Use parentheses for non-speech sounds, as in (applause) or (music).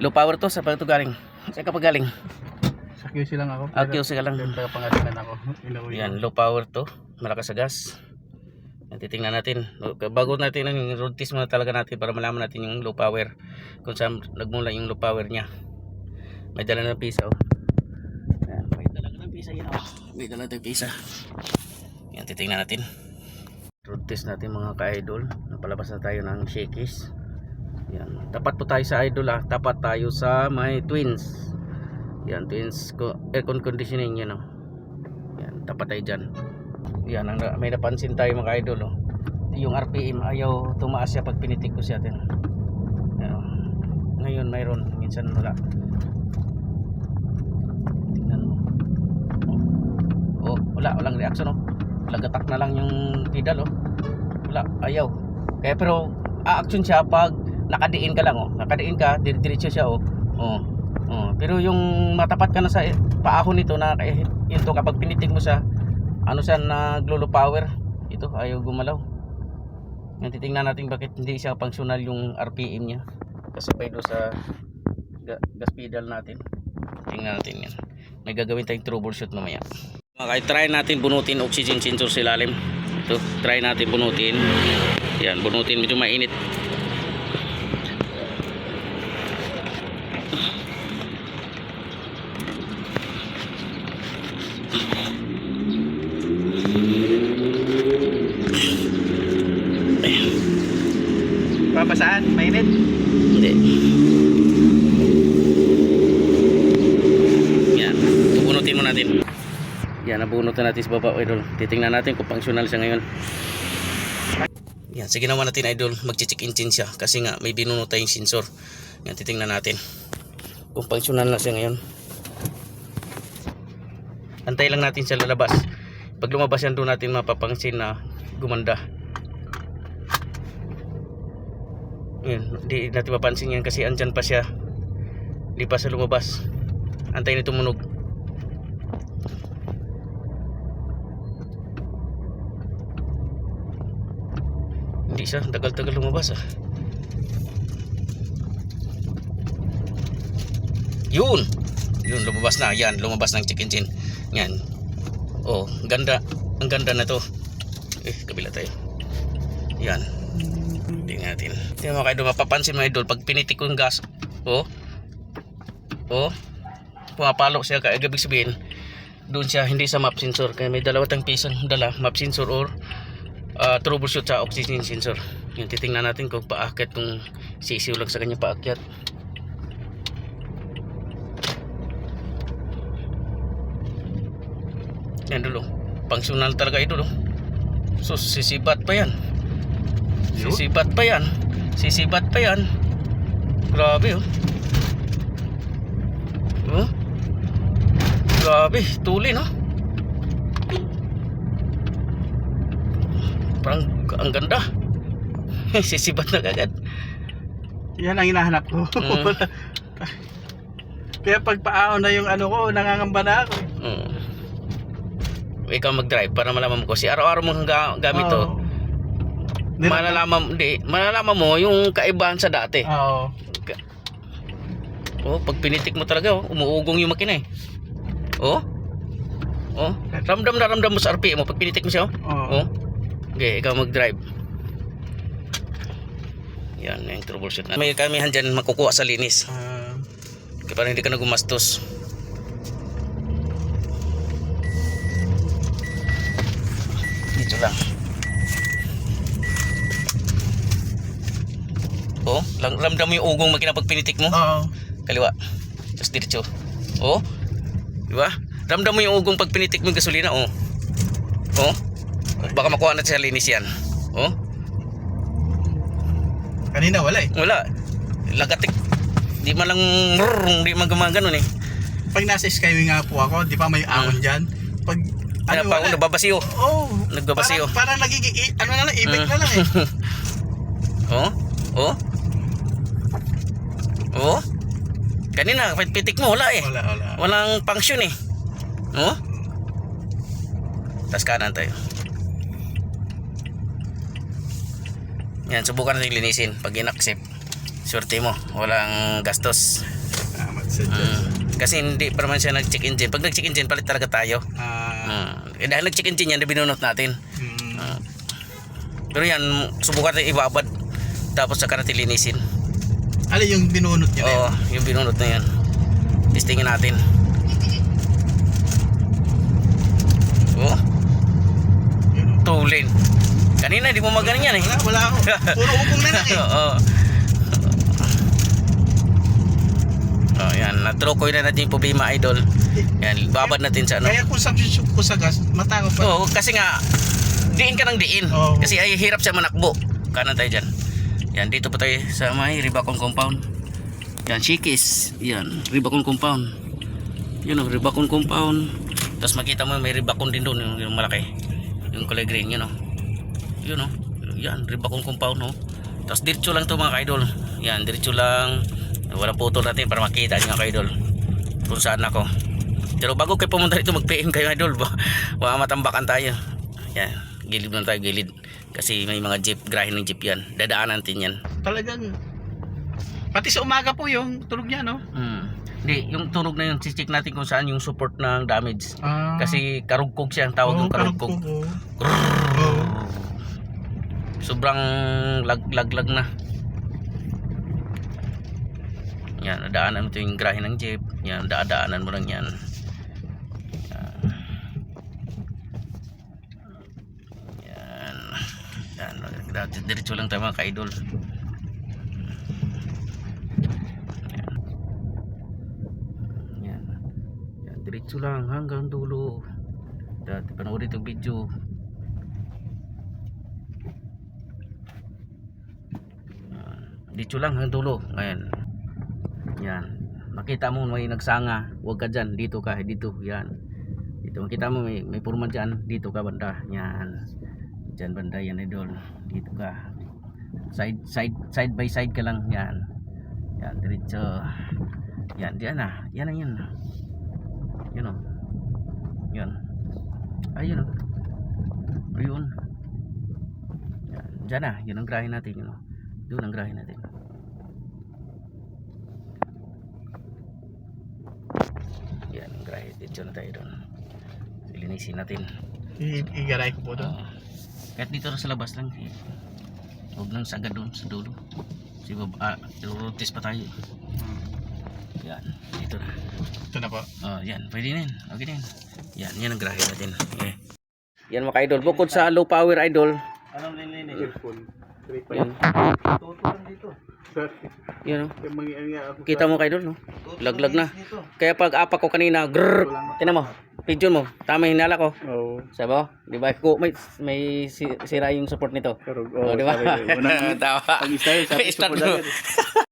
Low power to, sa pa ito galing? Saan ka pa galing? Sa QC lang ako. Ah, QC ka lang. Taga pangasinan ako. Inuwi Yan, low power to. Malakas sa gas. Yan, titingnan natin. Bago natin yung road test muna talaga natin para malaman natin yung low power. Kung saan nagmula yung low power niya. May dala ng pisa oh. Yan, may dala ng pisa yan oh. May dala ng pisa. Yan, titingnan natin. Road test natin mga ka-idol. Napalabas na tayo ng shakies. Yan. Tapat po tayo sa idol ah. Tapat tayo sa may twins. Yan, twins ko aircon conditioning yun oh. Yan, tapat tayo dyan. Yan, ang, may napansin tayo mga idol oh. Yung RPM ayaw tumaas siya pag pinitik ko siya din. Yan. Ngayon mayroon, minsan wala. Tingnan mo. Oh, oh wala, walang reaction oh. Lagatak na lang yung pedal oh. Wala, ayaw. Kaya pero a-action siya pag nakadiin ka lang oh. Nakadiin ka, dir- diretso siya oh. Oh. Oh, pero yung matapat ka na sa paahon nito na eh, ito kapag pinitik mo siya, ano siya naglulo power. Ito ayaw gumalaw. Ngayon titingnan natin bakit hindi siya functional yung RPM niya. Kasi pa ito sa ga- gas pedal natin. Tingnan natin yan. May gagawin tayong troubleshoot mamaya. Okay, try natin bunutin oxygen sensor sa ilalim. Ito, try natin bunutin. Yan, bunutin medyo mainit. Papasaan? Mainit? Hindi. Yan. Bubunutin mo natin. Yan, nabunutin natin sa baba, idol. Titingnan natin kung functional siya ngayon. Yan, sige naman natin, idol. Mag-check engine siya. Kasi nga, may binunot tayong sensor. Yan, titingnan natin. Kung functional na siya ngayon. Antay lang natin siya lalabas. Pag lumabas yan, doon natin mapapangsin na gumanda. Yun, di natin mapansin yan kasi andyan pa siya. Di pa siya lumabas. Antay na tumunog. Hindi siya, tagal-tagal lumabas ah. Yun! Yun, lumabas na. Yan, lumabas ng check engine. Yan. Oh, ganda. Ang ganda na to. Eh, kabila tayo. Yan. Natin. Tingnan mga idol, mapapansin mga idol, pag pinitik ko yung gas, oh, oh, pumapalo siya, kaya ibig sabihin, doon siya, hindi sa map sensor, kaya may dalawa pisang dala, map sensor or uh, troubleshoot sa oxygen sensor. Yung titingnan natin kung paakyat, kung sisiw lang sa kanya paakyat. Yan dulo. Functional talaga ito dulo. So sisibat pa yan. Sisibat pa yan. Sisibat pa yan. Grabe oh. Oh. Grabe, tuli no. Parang ang ganda. (laughs) Sisibat na kagad. Yan ang hinahanap ko. Mm. (laughs) Kaya pag paahon na yung ano ko, nangangamba na ako. Mm. Ikaw mag-drive para malaman mo kasi araw-araw mong ga- gamit to. Nila- Malalaman, di, malalaman mo yung kaibahan sa dati. Oo. Oh, pag pinitik mo talaga, oh, umuugong yung makina eh. Oh. Oh, ramdam na ramdam mo sa RPM mo pag pinitik mo siya. Oo. Oh. Okay, ikaw mag-drive. Yan, yung troubleshoot na. May kamihan dyan makukuha sa linis. Ah, Kaya parang hindi ka na gumastos. Dito lang. Oh, lang ramdam mo yung ugong makina pag pinitik mo. Oo. Kaliwa. Tapos diretso. Oh. Di ba? Ramdam mo yung ugong pag pinitik mo yung gasolina, oh. Oh. Baka makuha natin sa linis yan. Oh. Kanina wala eh. Wala. Lagatik. Di man lang rrrr, di man gumagano eh. Pag nasa Skyway nga po ako, di ba may ahon dyan? Pag Ano pa ako nababasiyo. Oh, Nagbabasiyo. Parang, parang nagiging, i- ano na lang, ibig na lang eh. (laughs) Oh. Oh. Oh. Kanina, pitik mo, wala eh. Wala, wala. Walang function eh. Oh. Tapos kanan tayo. Yan, subukan natin linisin pag in-accept. Swerte mo, walang gastos. Salamat sa Diyos. Mm. Kasi hindi pa naman siya nag-check engine. Pag nag-check engine, palit talaga tayo. Ah, Mm. Eh, dahil nag-check engine yan, binunot natin. mm, Ah. Pero yan, subukan natin ibabad. Tapos saka natin linisin. Ano yung binunot niya na yun? Oo, yung binunot na yan. Testingin natin. Oh, Yun, oh. tulin. Kanina, di mo magaling yan eh. Wala, wala ako. Puro (laughs) upong na lang eh. Oo. Oh, yan. Natrukoy na natin yung problema, idol. Yan, babad natin sa ano. Kaya kung substitute ko sa gas, matakot pa. Oo, kasi nga, diin ka ng diin. Oo. Kasi ay hirap siya manakbo. Kanan tayo dyan. Yan, dito pa tayo sa may Ribacon compound. Yan, Shikis. Yan, Ribacon compound. Yun o, Ribacon compound. Tapos makita mo may Ribacon din doon, yung, yung malaki. Yung kulay green, yun o. Yun o. Yan, Ribacon compound o. Tapos diretso lang to mga kaidol. Yan, diretso lang. Walang photo natin para makita nyo mga kaidol. Kung saan ako. Pero bago kayo pumunta dito mag-PM kayo idol. (laughs) ba- Baka matambakan tayo. Yan, gilid lang tayo gilid. Kasi may mga jeep, grahe ng jeep yan. Dadaanan natin yan. Talagang, pati sa umaga po yung tulog niya, no? Hmm. Hindi, yung tunog na yun, check natin kung saan yung support ng damage. Ah, Kasi karugkog siya ang tawag oo, ng karugkog. karugkog. Oo. Sobrang lag lag lag na. Yan, nadaanan mo ito yung grahe ng jeep. Yan, dadaanan mo lang. Yan. Yan. Diretso lang tayo mga ka-idol. Yan. Yan. Diretso lang hanggang dulo. Dati panoorin itong video. dito lang hanggang dulo ngayon yan makita mo may nagsanga huwag ka dyan dito ka dito yan dito makita mo may, may purman dyan dito ka banda yan dyan banda yan idol dito ka side side side by side ka lang yan yan diretso yan diyan na yan na yan yun o yun ayun o ayun yan dyan na yun ang grahe natin yun o doon ang grahe natin. Yan ang grahe. Dito na tayo doon. Linisin natin. Igaray ko po doon. Oo. Kahit dito na sa labas lang. eh. Huwag nang sagad doon sa dulo. Si Bob, ah, rotis pa tayo. Yan, dito na. Ito na po. Oh, yan, pwede na yan. Okay na yan. Yan, yan ang grahe natin. Okay. Yan mga idol. Bukod sa low power idol, Anong linlinis? Earphone. yan, Toto lang dito. Sir, yan oh. ako Kita mo kayo doon, no? Laglag na. Kaya pag apak ko kanina, grrrr, tinan mo, pigeon mo, tama hinala ko. Oo. Sabi mo, di ba? Ko, may, may si- sira yung support nito. Pero, Oh, di ba? Unang, Tawa. pag-style, sabi (laughs)